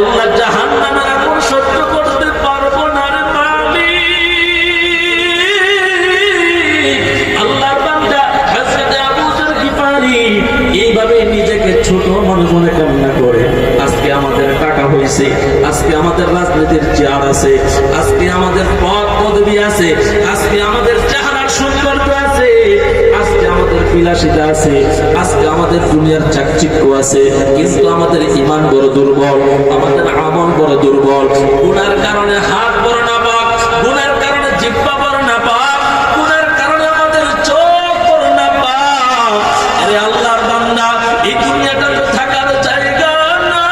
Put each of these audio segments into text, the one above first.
আল্লাহ জাহান্নামের আগুন সহ্য করতে পারব না রে মালিক। আল্লাহর এইভাবে নিজেকে ছোট মনে মনে কান্না করে, আজকে আমাদের টাকা হয়েছে, আজকে আমাদের রাজনীতির চেয়ার আছে, আজকে আমাদের পদ পদবি আছে বিলাসিতা আছে, আজকে আমাদের দুনিয়ার চাকচিক্য আছে, কিন্তু আমাদের ইমান বড় দুর্বল, আমাদের আমল বড় দুর্বল। গুনার কারণে হাত বড় না পাক গুনার কারণে জিব্বা বড় না পাক গুনার কারণে আমাদের চোখ বড় না পাক আরে আল্লাহর বান্দা, এই দুনিয়াটা তো থাকার জায়গা না।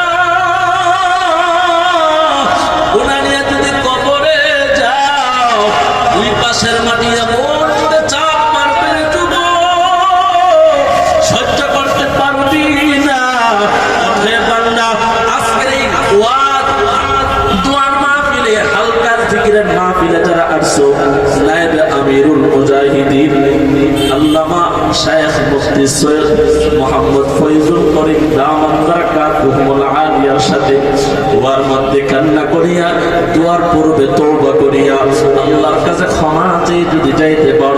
গুনাহ নিয়ে যদি কবরে যাও, দুই পাশের মাটি জিকিরের মাহফিলে যারা আসছো, নায়েবে আমিরুল মুজাহিদিন, আল্লামা শায়েখ মুফতি সৈয়দ মোহাম্মদ ফয়জুল করিম দামান বারাকাতুহুল আলিয়ার সাথে দোয়ার মধ্যে কান্না করিয়া, দোয়ার পূর্বে তওবা করিয়া, আল্লাহর কাছে ক্ষমা চেয়ে যদি যাইতে পারো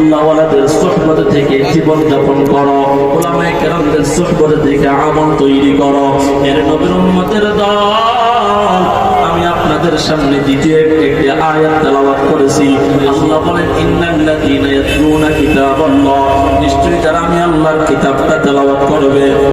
আল্লাহওয়ালাদের সোহবত থেকে জীবন যাপন করো। ওলামায়ে কেরামদের সোহবত থেকে আমল তৈরি করো। এর নবীর উম্মতের দল। আমি আপনাদের সামনে দ্বিতীয় একটি আয়াত তেলাওয়াত করেছি। আল্লাহ বলেন, ইন্নাল্লাযীনা ইয়াতলুনা কিতাবাল্লাহ। নিশ্চয়ই যারা আমি আল্লাহর কিতাবটা তেলাওয়াত করবে